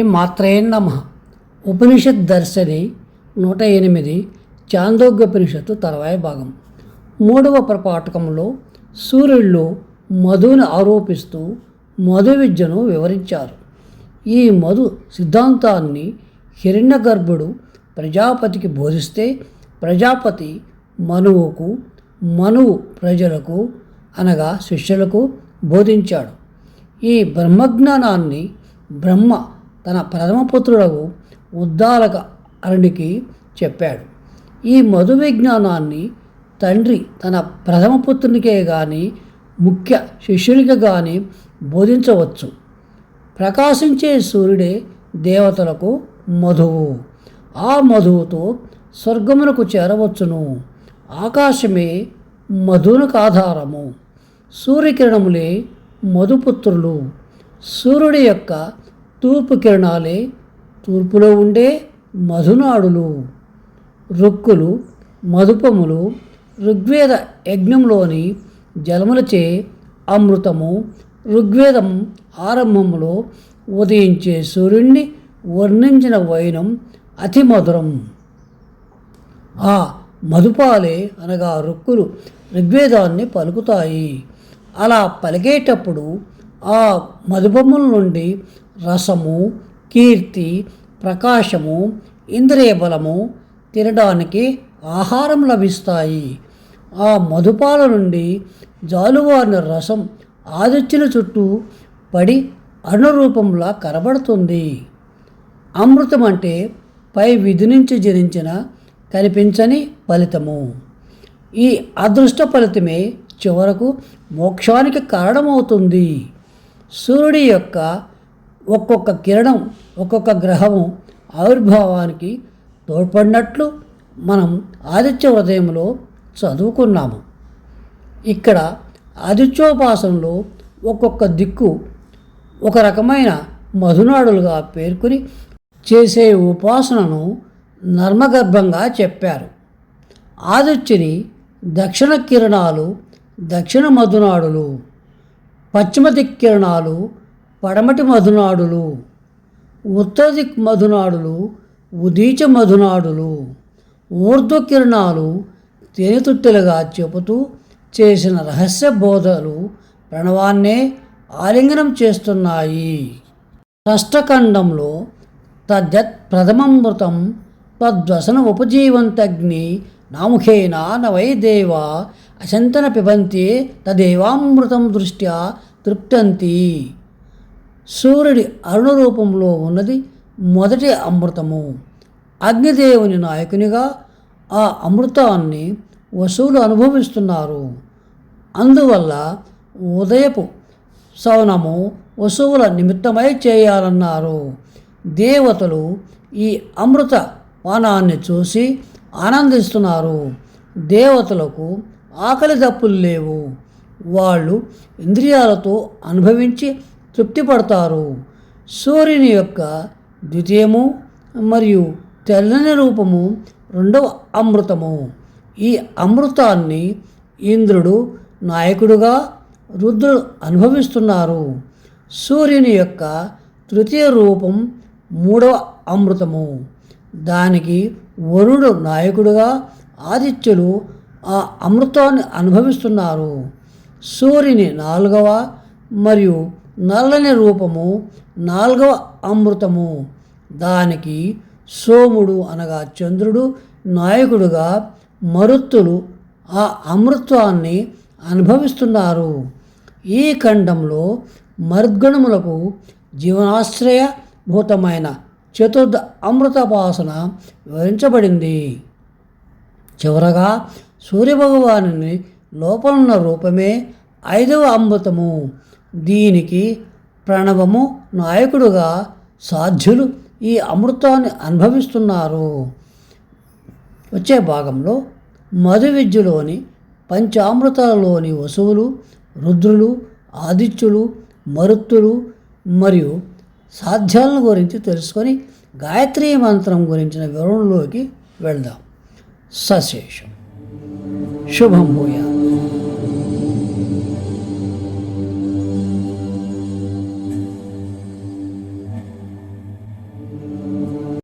మాత్రే నమ. ఉపనిషత్ దర్శని నూట ఎనిమిది చాందోగ్యోపనిషత్తు తర్వాయి భాగం. మూడవ ప్రపాఠకంలో సూర్యుల్లో మధుని ఆరోపిస్తూ మధు విద్యను వివరించారు. ఈ మధు సిద్ధాంతాన్ని హిరణ్యగర్భుడు ప్రజాపతికి బోధిస్తే ప్రజాపతి మనువుకు మనువు ప్రజలకు అనగా శిష్యులకు బోధించాడు. ఈ బ్రహ్మజ్ఞానాన్ని బ్రహ్మ తన ప్రథమపుత్రుడకు ఉద్దాలక అరణికి చెప్పాడు. ఈ మధు విజ్ఞానాన్ని తండ్రి తన ప్రథమపుత్రునికే కానీ ముఖ్య శిష్యునికి కానీ బోధించవచ్చు. ప్రకాశించే సూర్యుడే దేవతలకు మధువు. ఆ మధువుతో స్వర్గమునకు చేరవచ్చును. ఆకాశమే మధునకు ఆధారము సూర్యకిరణములే మధుపుత్రులు. సూర్యుడి యొక్క తూర్పు కిరణాలే తూర్పులో ఉండే మధునాడులు రుక్కులు మధుపములు ఋగ్వేద యజ్ఞంలోని జలములచే అమృతము ఋగ్వేదం ఆరంభంలో ఉదయించే సూర్యుణ్ణి వర్ణించిన వైనం అతి మధురం. ఆ మధుపాలే అనగా రుక్కులు ఋగ్వేదాన్ని పలుకుతాయి. అలా పలికేటప్పుడు ఆ మధుబొమ్మల నుండి రసము కీర్తి ప్రకాశము ఇంద్రియ బలము తినడానికి ఆహారం లభిస్తాయి. ఆ మధుపాల నుండి జాలువారిన రసం ఆదిత్యుల చుట్టూ పడి అణురూపంలా కనబడుతుంది. అమృతం అంటే పై విధి నుంచి జనించిన కనిపించని ఫలితము. ఈ అదృష్ట ఫలితమే చివరకు మోక్షానికి కారణమవుతుంది. సూర్యుడి యొక్క ఒక్కొక్క కిరణం ఒక్కొక్క గ్రహము ఆవిర్భావానికి తోడ్పడినట్లు మనం ఆదిత్య హృదయంలో చదువుకున్నాము. ఇక్కడ ఆదిత్యోపాసనలో ఒక్కొక్క దిక్కు ఒక రకమైన మధునాడులుగా పేర్కొని చేసే ఉపాసనను నర్మగర్భంగా చెప్పారు. ఆదిత్యుని దక్షిణ కిరణాలు దక్షిణ మధునాడులు పశ్చిమ దిక్కిరణాలు కిరణాలు పడమటి మధునాడులు ఉత్తదిక్ మధునాడులు ఉదీచ మధునాడులు ఊర్ధ్వ కిరణాలు తేనెతుట్టెలుగా చెబుతూ చేసిన రహస్య బోధలు ప్రణవాన్నే ఆలింగనం చేస్తున్నాయి. షష్టఖండంలో తద్యత్ ప్రథమమృతం తద్వసన ఉపజీవంతగ్ని నాముఖేన నవై దేవ అశంతన పిబంతి తదేవామృతం దృష్ట్యా తృప్తంతి. సూర్యుడి అరుణ రూపంలో ఉన్నది మొదటి అమృతము. అగ్నిదేవుని నాయకునిగా ఆ అమృతాన్ని వసువులు అనుభవిస్తున్నారు. అందువల్ల ఉదయపు సవనము వసువుల నిమిత్తమై చేయాలన్నారు. దేవతలు ఈ అమృత వానాన్ని చూసి ఆనందిస్తున్నారు. దేవతలకు ఆకలి దప్పులు లేవు. వాళ్ళు ఇంద్రియాలతో అనుభవించి తృప్తి పడతారు సూర్యుని యొక్క ద్వితీయము మరియు తెల్లని రూపము రెండవ అమృతము. ఈ అమృతాన్ని ఇంద్రుడు నాయకుడుగా రుద్రుడు అనుభవిస్తున్నారు. సూర్యుని యొక్క తృతీయ రూపం మూడవ అమృతము. దానికి వరుడు నాయకుడుగా ఆదిత్యులు ఆ అమృతాన్ని అనుభవిస్తున్నారు. సూర్యుని నాలుగవ మరియు నల్లని రూపము నాలుగవ అమృతము. దానికి సోముడు అనగా చంద్రుడు నాయకుడుగా మరుత్తులు ఆ అమృత్వాన్ని అనుభవిస్తున్నారు. ఈ ఖండంలో మర్గణములకు జీవనాశ్రయభూతమైన చతుర్థ అమృతపాసన వివరించబడింది. చివరగా సూర్యభగవాను లోపలున్న రూపమే ఐదవ అమృతము. దీనికి ప్రణవము నాయకుడుగా సాధ్యులు ఈ అమృతాన్ని అనుభవిస్తున్నారు. వచ్చే భాగంలో మధు విద్యలోని పంచామృతాలలోని వసువులు రుద్రులు ఆదిత్యులు మరుత్తులు మరియు సాధ్యాలను గురించి తెలుసుకొని గాయత్రీ మంత్రం గురించిన వివరణలోకి వెళ్దాం. సశేషం. శుభం భూయా